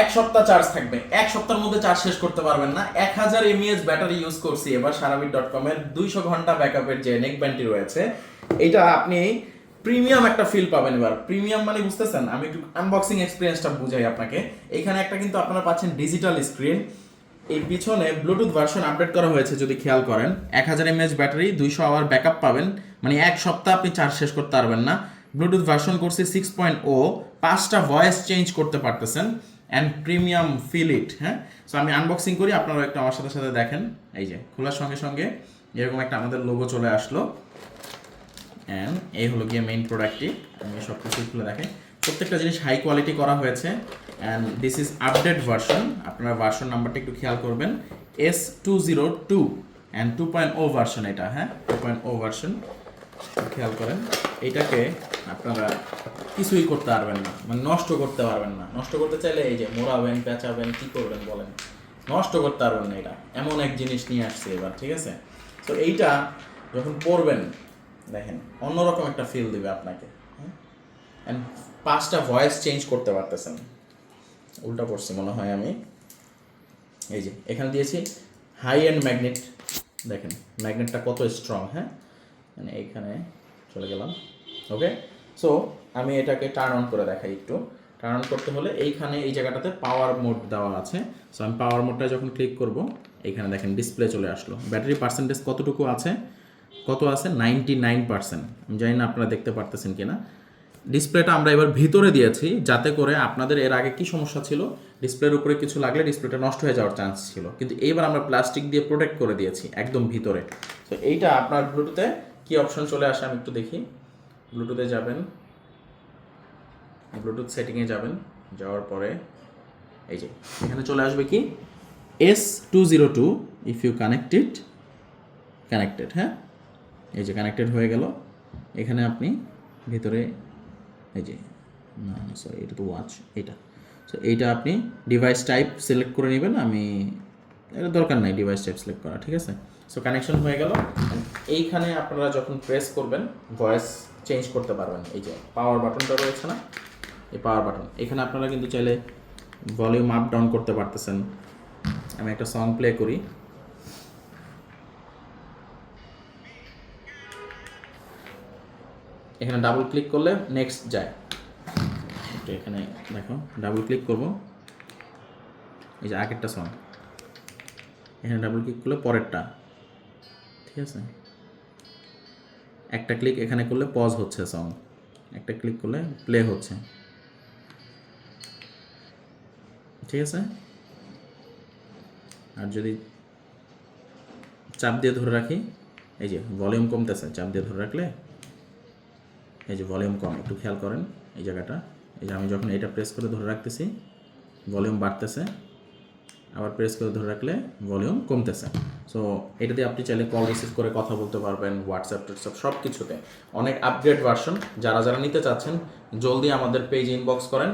এক সপ্তাহ চার্জ থাকবে। এক সপ্তাহের মধ্যে চার্জ শেষ করতে পারবেন না। এক হাজার এমএএচ ব্যাটারি ইউজ করছি এবার সারাবিট ডট কমের দুইশো ঘণ্টা ব্যাকআপের যে নেক ব্যান্ডটি রয়েছে এটা আপনি প্রিমিয়াম একটা ফিল পাবেন এবার। প্রিমিয়াম মানে বুঝতেছেন? আমি একটু আনবক্সিং এক্সপিরিয়েন্সটা বুঝাই আপনাকে। এখানে একটা কিন্তু আপনারা পাচ্ছেন ডিজিটাল স্ক্রিন এই পিছনে ব্লুটুথ ভার্সন আপডেট করা হয়েছে, যদি খেয়াল করেন। এক হাজার এমএএচ ব্যাটারি দুইশো আওয়ার ব্যাকআপ পাবেন। মানে এক সপ্তাহ আপনি চার্জ শেষ করতে পারবেন না। ব্লুটুথ ভার্সন করছি সিক্স পয়েন্ট ও পাঁচটা ভয়েস চেঞ্জ করতে পারতেছেন। অ্যান্ড প্রিমিয়াম ফিল ইট হ্যাঁ? সো আমি আনবক্সিং করি, আপনারা একটু আমার সাথে সাথে দেখেন। এই যে, খোলার সঙ্গে সঙ্গে এরকম একটা আমাদের লোগো চলে আসলো। অ্যান্ড এই হলো গিয়ে মেইন প্রোডাক্টটি আমি সব কিছু খুলে দেখাই। প্রত্যেকটা জিনিস হাই কোয়ালিটি করা হয়েছে। And this is update version আপনারা ভার্সন নাম্বারটা একটু খেয়াল করবেন। S two zero two and two point o version এটা হ্যাঁ? টু পয়েন্ট ও ভার্সন খেয়াল করেন, এটাকে আপনারা কিছুই করতে পারবেন না মানে নষ্ট করতে পারবেন না। নষ্ট করতে চাইলে এই যে মোড়াবেন, পেঁচাবেন, কি করবেন বলেন। নষ্ট করতে পারবেন না এটা। এমন এক জিনিস নিয়ে আসছে এবার, ঠিক আছে? তো এইটা যখন পড়বেন দেখেন, অন্যরকম একটা ফিল দেবে আপনাকে। অ্যান্ড পাঁচটা ভয়েস চেঞ্জ করতে পারতেছেন। উল্টা পড়ছি মনে হয় আমি। এই যে, এখানে দিয়েছি হাই অ্যান্ড ম্যাগনেট দেখেন ম্যাগনেটটা কত স্ট্রং হ্যাঁ? মানে এইখানে চলে গেলাম। ওকে সো আমি এটাকে টার্ন অন করে দেখাই একটু। টার্ন অন করতে হলে এইখানে এই জায়গাটাতে পাওয়ার মোড দেওয়া আছে। সো আমি পাওয়ার মোডটা যখন ক্লিক করব, এইখানে দেখেন ডিসপ্লে চলে আসলো। ব্যাটারি পার্সেন্টেজ কতটুকু আছে? কত আছে? নাইনটি নাইন পার্সেন্ট আমি জানি না আপনারা দেখতে পারতেছেন কিনা। ডিসপ্লেটা আমরা এবার ভিতরে দিয়েছি, যাতে করে আপনাদের এর আগে কি সমস্যা ছিল? ডিসপ্লের উপরে কিছু লাগলে ডিসপ্লেটা নষ্ট হয়ে যাওয়ার চান্স ছিল। কিন্তু এইবার আমরা প্লাস্টিক দিয়ে প্রোটেক্ট করে দিয়েছি, একদম ভিতরে। তো এইটা আপনার ব্লুটুথে কি অপশন চলে আসে আমি একটু দেখি। ব্লুটুথে যাবেন। ব্লুটুথ সেটিংয়ে যাবেন। যাওয়ার পরে এই যে, এখানে চলে আসবে কি? S two zero two if you connected connected হ্যাঁ? এই যে কানেক্টেড হয়ে গেল। এখানে আপনি ভিতরে এই যে, না সরি এটা তো ওয়াচ এটা সো এইটা আপনি ডিভাইস টাইপ সিলেক্ট করে নেবেন। আমি এটা দরকার নাই ডিভাইস টাইপ সিলেক্ট করা, ঠিক আছে? সো কানেকশন হয়ে গেল। এইখানে আপনারা যখন প্রেস করবেন ভয়েস চেঞ্জ করতে পারবেন। এই যে পাওয়ার বাটনটা রয়েছে না? এই পাওয়ার বাটন এখানে আপনারা কিন্তু চাইলে ভলিউম আপ ডাউন করতে পারতেছেন। আমি একটা সং প্লে করি। এখানে ডাবল ক্লিক করলে নেক্সট যায়। এখানে দেখো ডাবল ক্লিক করব। এই যে আগেরটা সং এখানে ডাবল ক্লিক করলে পরেরটা। ঠিক আছে? একটা ক্লিক এখানে করলে পজ হচ্ছে সং একটা ক্লিক করলে প্লে হচ্ছে। ঠিক আছে? আর যদি চাপ দিয়ে ধরে রাখি, এই যে ভলিউম কমতেছে, চাপ দিয়ে ধরে রাখলে এই যে ভলিউম কম, একটু খেয়াল করেন এই জায়গাটা। এই যে আমি যখন এটা প্রেস করে ধরে রাখতেছি ভলিউম বাড়তেছে। আবার প্রেস করে ধরে রাখলে ভলিউম কমতেছে। সো এটা দিয়ে আপনি চাইলে কল রিসিভ করে কথা বলতে পারবেন হোয়াটসঅ্যাপ টোয়াটসঅ্যাপ সব কিছুতে অনেক আপগ্রেড ভার্সন যারা যারা নিতে চাচ্ছেন, জলদি আমাদের পেজ ইনবক্স করেন।